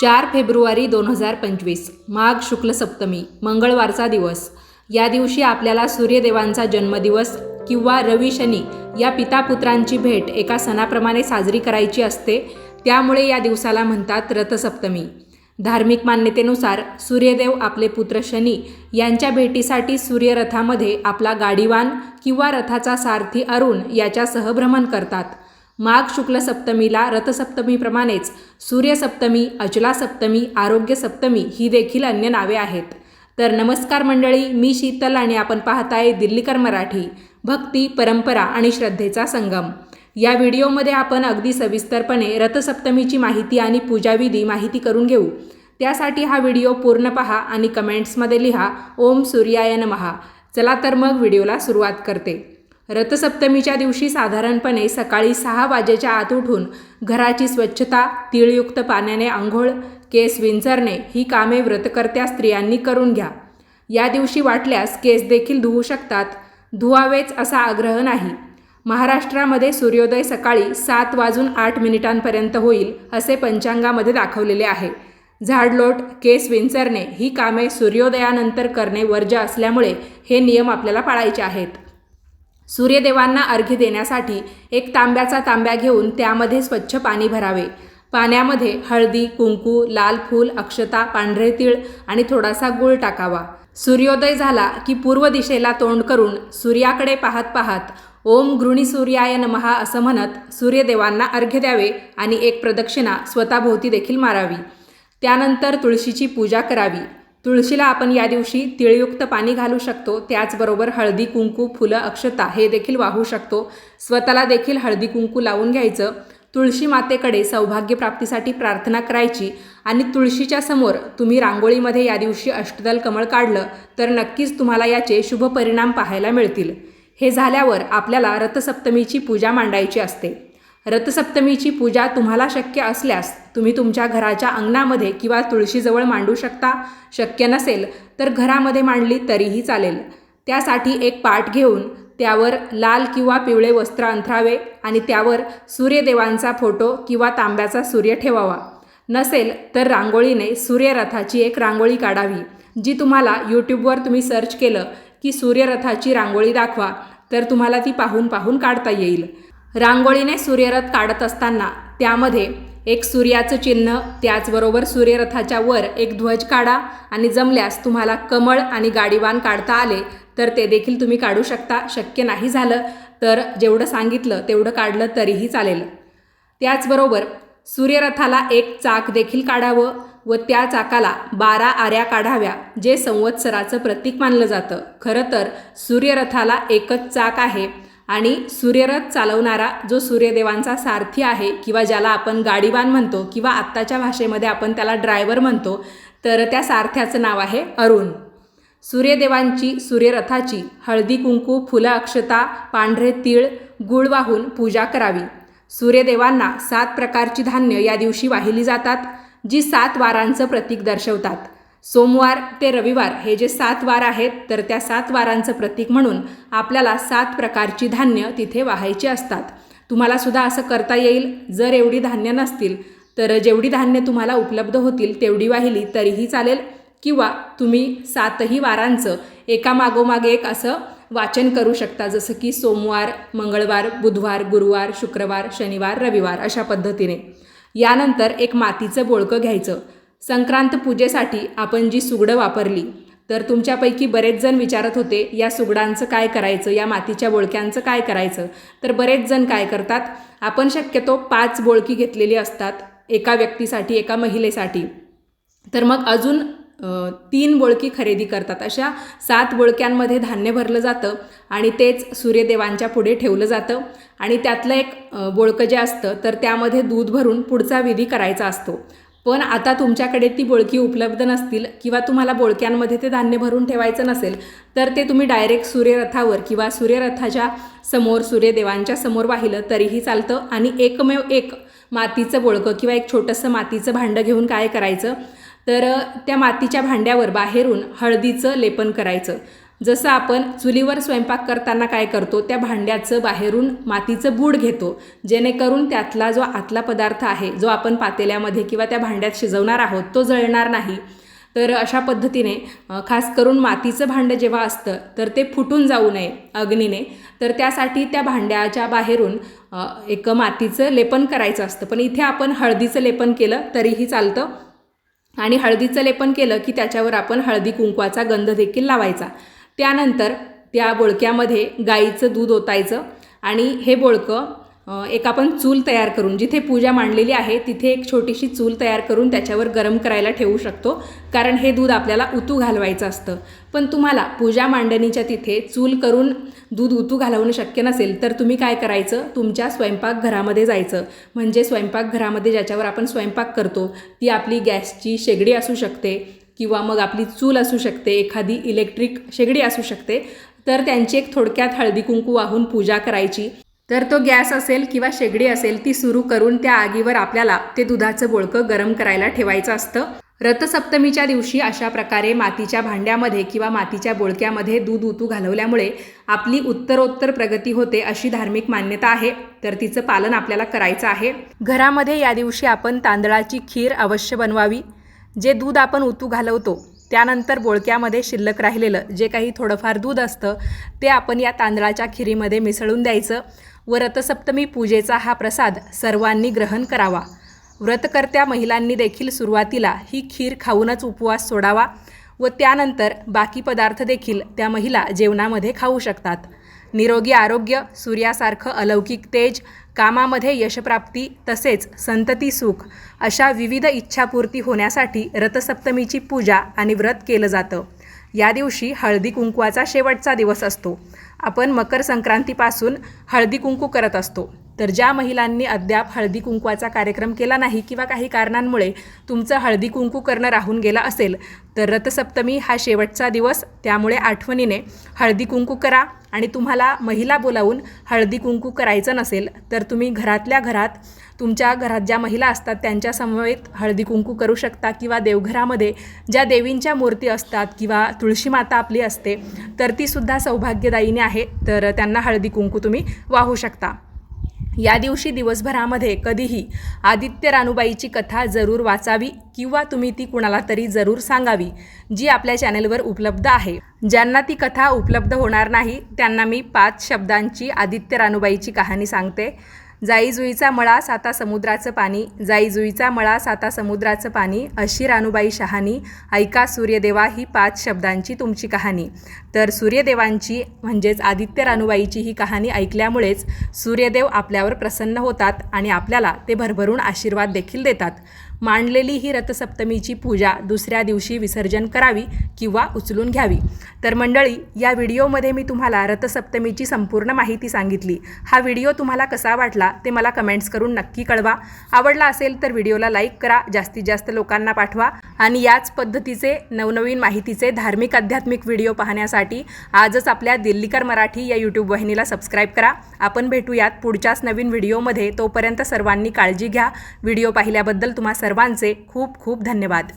चार फेब्रुवारी दोन हजार पंचवीस माघ शुक्ल सप्तमी मंगळवारचा दिवस. या दिवशी आपल्याला सूर्यदेवांचा जन्मदिवस किंवा रवी शनी या पितापुत्रांची भेट एका सणाप्रमाणे साजरी करायची असते त्यामुळे या दिवसाला म्हणतात रथसप्तमी. धार्मिक मान्यतेनुसार सूर्यदेव आपले पुत्र शनी यांच्या भेटीसाठी सूर्यरथामध्ये आपला गाडीवान किंवा रथाचा सारथी अरुण याच्यासह भ्रमण करतात. माघ शुक्ल सप्तमीला रथसप्तमीप्रमाणेच सूर्यसप्तमी अचला सप्तमी आरोग्य सप्तमी ही देखील अन्य नावे आहेत. तर नमस्कार मंडळी मी शीतल आणि आपण पाहताय दिल्लीकर मराठी भक्ती परंपरा आणि श्रद्धेचा संगम. या व्हिडिओमध्ये आपण अगदी सविस्तरपणे रथसप्तमीची माहिती आणि पूजाविधी माहिती करून घेऊ. त्यासाठी हा व्हिडिओ पूर्ण पहा आणि कमेंट्समध्ये लिहा ओम सूर्याय नमहा चला तर मग व्हिडिओला सुरुवात करते. रथसप्तमीच्या दिवशी साधारणपणे सकाळी सहा वाजेच्या आत उठून घराची स्वच्छता तिळयुक्त पाण्याने आंघोळ केस विंचरणे ही कामे व्रतकर्त्या स्त्रियांनी करून घ्या. या दिवशी वाटल्यास केस देखील धुवू शकतात. धुवावेच असा आग्रह नाही. महाराष्ट्रामध्ये सूर्योदय सकाळी सात वाजून आठ मिनिटांपर्यंत होईल असे पंचांगामध्ये दाखवलेले आहे. झाडलोट केस विंचरणे ही कामे सूर्योदयानंतर करणे वर्ज्य असल्यामुळे हे नियम आपल्याला पाळायचे आहेत. सूर्यदेवांना अर्घ्य देण्यासाठी एक तांब्याचा तांब्या घेऊन त्यामध्ये स्वच्छ पाणी भरावे. पाण्यामध्ये हळदी कुंकू लाल फूल अक्षता पांढरे तीळ आणि थोडासा गूळ टाकावा. सूर्योदय झाला की पूर्व दिशेला तोंड करून सूर्याकडे पाहत पाहत ओम गृणी सूर्याय नमहा असं म्हणत सूर्यदेवांना अर्घ्य द्यावे आणि एक प्रदक्षिणा स्वतःभोवती देखील मारावी. त्यानंतर तुळशीची पूजा करावी. तुळशीला आपण या दिवशी तिळयुक्त पाणी घालू शकतो. त्याचबरोबर हळदी कुंकू फुलं अक्षता हे देखील वाहू शकतो. स्वतःला देखील हळदी कुंकू लावून घ्यायचं. तुळशी मातेकडे सौभाग्य प्राप्तीसाठी प्रार्थना करायची आणि तुळशीच्या समोर तुम्ही रांगोळीमध्ये या दिवशी अष्टदल कमळ काढलं तर नक्कीच तुम्हाला याचे शुभ परिणाम पाहायला मिळतील. हे झाल्यावर आपल्याला रथसप्तमीची पूजा मांडायची असते. रथसप्तमीची पूजा तुम्हाला शक्य असल्यास तुम्ही तुमच्या घराच्या अंगणामध्ये किंवा तुळशीजवळ मांडू शकता. शक्य नसेल तर घरामध्ये मांडली तरीही चालेल. त्यासाठी एक पाठ घेऊन त्यावर लाल किंवा पिवळे वस्त्र अंथरावे आणि त्यावर सूर्यदेवांचा फोटो किंवा तांब्याचा सूर्य ठेवावा. नसेल तर रांगोळीने सूर्यरथाची एक रांगोळी काढावी जी तुम्हाला यूट्यूबवर तुम्ही सर्च केलं की सूर्यरथाची रांगोळी दाखवा तर तुम्हाला ती पाहून पाहून काढता येईल. रांगोळीने सूर्यरथ काढत असताना त्यामध्ये एक सूर्याचं चिन्ह त्याचबरोबर सूर्यरथाच्या वर एक ध्वज काढा आणि जमल्यास तुम्हाला कमळ आणि गाडीवान काढता आले तर ते देखील तुम्ही काढू शकता. शक्य नाही झालं तर जेवढं सांगितलं तेवढं काढलं तरीही चालेल. त्याचबरोबर सूर्यरथाला एक चाक देखील काढावं व त्या चाकाला बारा आऱ्या काढाव्या जे संवत्सराचं प्रतीक मानलं जातं. खरं तर सूर्यरथाला एकच चाक आहे आणि सूर्यरथ चालवणारा जो सूर्यदेवांचा सारथी आहे किंवा ज्याला आपण गाडीवान म्हणतो किंवा आत्ताच्या भाषेमध्ये आपण त्याला ड्रायव्हर म्हणतो तर त्या सारथ्याचं नाव आहे अरुण. सूर्यदेवांची सूर्यरथाची हळदी कुंकू फुलं अक्षता पांढरे तीळ गुळ वाहून पूजा करावी. सूर्यदेवांना सात प्रकारची धान्य या दिवशी वाहिली जातात जी सात वारांचं प्रतीक दर्शवतात. सोमवार ते रविवार हे जे सात वार आहेत तर त्या सात वारांचं प्रतीक म्हणून आपल्याला सात प्रकारची धान्य तिथे वाहायची असतात. तुम्हाला सुद्धा असं करता येईल जर एवढी धान्य नसतील तर जेवढी धान्य तुम्हाला उपलब्ध होतील तेवढी वाहिली तरीही चालेल. किंवा तुम्ही सातही वारांचं एका मागोमागे एक असं वाचन करू शकता जसं की सोमवार मंगळवार बुधवार गुरुवार शुक्रवार शनिवार रविवार अशा पद्धतीने. यानंतर एक मातीचं बोळकं घ्यायचं. संक्रांत पूजेसाठी आपण जी सुगडं वापरली तर तुमच्यापैकी बरेच जण विचारत होते या सुगडांचं काय करायचं? या मातीच्या बोळक्यांचं काय करायचं? तर बरेच जण काय करतात आपण शक्यतो पाच बोळकी घेतलेली असतात एका व्यक्तीसाठी एका महिलेसाठी. तर मग अजून तीन बोळकी खरेदी करतात. अशा सात बोळक्यांमध्ये धान्य भरलं जातं आणि तेच सूर्यदेवांच्या पुढे ठेवलं जातं आणि त्यातलं एक बोळकं जे असतं तर त्यामध्ये दूध भरून पुढचा विधी करायचा असतो. पण आता तुमच्याकडे ती बोळकी उपलब्ध नसतील किंवा तुम्हाला बोळक्यांमध्ये ते धान्य भरून ठेवायचं नसेल तर ते तुम्ही डायरेक्ट सूर्यरथावर किंवा सूर्यरथाच्या समोर सूर्यदेवांच्या समोर वाहिलं तरीही चालतं आणि एकमेव एक मातीचं बोळकं किंवा एक छोटंसं मातीचं भांडं घेऊन काय करायचं? तर त्या मातीच्या भांड्यावर बाहेरून हळदीचं लेपन करायचं. जसं आपण चुलीवर स्वयंपाक करताना काय करतो त्या भांड्याचं बाहेरून मातीचं बूड घेतो जेणेकरून त्यातला जो आतला पदार्थ आहे जो आपण पातेल्यामध्ये किंवा त्या भांड्यात शिजवणार आहोत तो जळणार नाही. तर अशा पद्धतीने खास करून मातीचं भांडं जेव्हा असतं तर ते फुटून जाऊ नये अग्नीने. तर त्यासाठी त्या भांड्याच्या बाहेरून एक मातीचं लेपन करायचं असतं. पण इथे आपण हळदीचं लेपन केलं तरीही चालतं. आणि हळदीचं लेपन केलं की त्याच्यावर आपण हळदी कुंकवाचा गंध देखील लावायचा. त्यानंतर त्या बोळक्यामध्ये गाईचं दूध ओतायचं आणि हे बोळकं एक आपण चूल तयार करून जिथे पूजा मांडलेली आहे तिथे एक छोटीशी चूल तयार करून त्याच्यावर गरम करायला ठेवू शकतो कारण हे दूध आपल्याला उतू घालवायचं असतं. पण तुम्हाला पूजा मांडणीच्या तिथे चूल करून दूध उतू घालवणं शक्य नसेल तर तुम्ही काय करायचं? तुमच्या स्वयंपाकघरामध्ये जायचं. म्हणजे स्वयंपाकघरामध्ये ज्याच्यावर आपण स्वयंपाक करतो ती आपली गॅसची शेगडी असू शकते किंवा मग आपली चूल असू शकते एखादी इलेक्ट्रिक शेगडी असू शकते तर त्यांची एक थोडक्यात हळदी कुंकू वाहून पूजा करायची. तर तो गॅस असेल किंवा शेगडी असेल ती सुरू करून त्या आगीवर आपल्याला ते दुधाचं बोळकं गरम करायला ठेवायचं असतं. रथसप्तमीच्या दिवशी अशा प्रकारे मातीच्या भांड्यामध्ये किंवा मातीच्या बोळक्यामध्ये दूध उतू घालवल्यामुळे आपली उत्तरोत्तर प्रगती होते अशी धार्मिक मान्यता आहे. तर तिचं पालन आपल्याला करायचं आहे. घरामध्ये या दिवशी आपण तांदळाची खीर अवश्य बनवावी. जे दूध आपण उतू घालवतो त्यानंतर बोळक्यामध्ये शिल्लक राहिलेलं जे काही थोडंफार दूध असतं ते आपण या तांदळाच्या खिरीमध्ये मिसळून द्यायचं. व रथसप्तमी पूजेचा हा प्रसाद सर्वांनी ग्रहण करावा. व्रतकर्त्या महिलांनी देखील सुरुवातीला ही खीर खाऊनच उपवास सोडावा व त्यानंतर बाकी पदार्थ देखील त्या महिला जेवणामध्ये खाऊ शकतात. निरोगी आरोग्य सूर्यासारखं अलौकिक तेज कामामध्ये यशप्राप्ती तसेच संतती सुख अशा विविध इच्छापूर्ती होण्यासाठी रथसप्तमीची पूजा आणि व्रत केलं जातं. या दिवशी हळदी कुंकवाचा शेवटचा दिवस असतो. आपण मकर संक्रांतीपासून हळदी कुंकू करत असतो. तर ज्या महिलांनी अद्याप हळदी कुंकवाचा कार्यक्रम केला नाही किंवा काही कारणांमुळे तुमचं हळदी कुंकू करणं राहून गेलं असेल तर रथसप्तमी हा शेवटचा दिवस. त्यामुळे आठवणीने हळदी कुंकू करा आणि तुम्हाला महिला बोलावून हळदी कुंकू करायचं नसेल तर तुम्ही घरातल्या घरात तुमच्या घरात ज्या महिला असतात त्यांच्या समवेत हळदी कुंकू करू शकता किंवा देवघरामध्ये ज्या देवींच्या मूर्ती असतात किंवा तुळशी माता आपली असते तर ती सुद्धा आहे तर त्यांना हळदी कुंकू तुम्ही वाहू शकता. या दिवशी दिवसभरामध्ये कधीही आदित्य रानूबाईची कथा जरूर वाचावी किंवा तुम्ही ती कुणाला तरी जरूर सांगावी जी आपल्या चॅनेलवर उपलब्ध आहे. ज्यांना ती कथा उपलब्ध होणार नाही त्यांना मी पाच शब्दांची आदित्य रानूबाईची कहाणी सांगते. जाई जुईचा मळा साता समुद्राचं पाणी जाई जुईचा मळा साता समुद्राचं पाणी अशी रानूबाई शहाणी ऐका सूर्यदेवा ही पाच शब्दांची तुमची कहाणी. तर सूर्यदेवांची म्हणजेच आदित्य रानूबाईची ही कहाणी ऐकल्यामुळेच सूर्यदेव आपल्यावर प्रसन्न होतात आणि आपल्याला ते भरभरून आशीर्वाद देखील देतात. मांडलेली ही रथसप्तमीची पूजा दुसऱ्या दिवशी विसर्जन करावी किंवा उचलून घ्यावी. तर मंडळी या व्हिडिओमध्ये मी तुम्हाला रथसप्तमीची संपूर्ण माहिती सांगितली. हा व्हिडिओ तुम्हाला कसा वाटला ते मला कमेंट्स करून नक्की कळवा. आवडला असेल तर व्हिडिओला लाईक करा जास्तीत जास्त लोकांना पाठवा आणि याच पद्धतीचे नवनवीन माहितीचे धार्मिक आध्यात्मिक व्हिडिओ पाहण्यासाठी आजच आपल्या दिल्लीकर मराठी या यूट्यूब वाहिनीला सबस्क्राईब करा. आपण भेटूयात पुढच्याच नवीन व्हिडिओमध्ये. तोपर्यंत सर्वांनी काळजी घ्या. व्हिडिओ पाहिल्याबद्दल तुम्हा सर्वांचे खूप खूप धन्यवाद.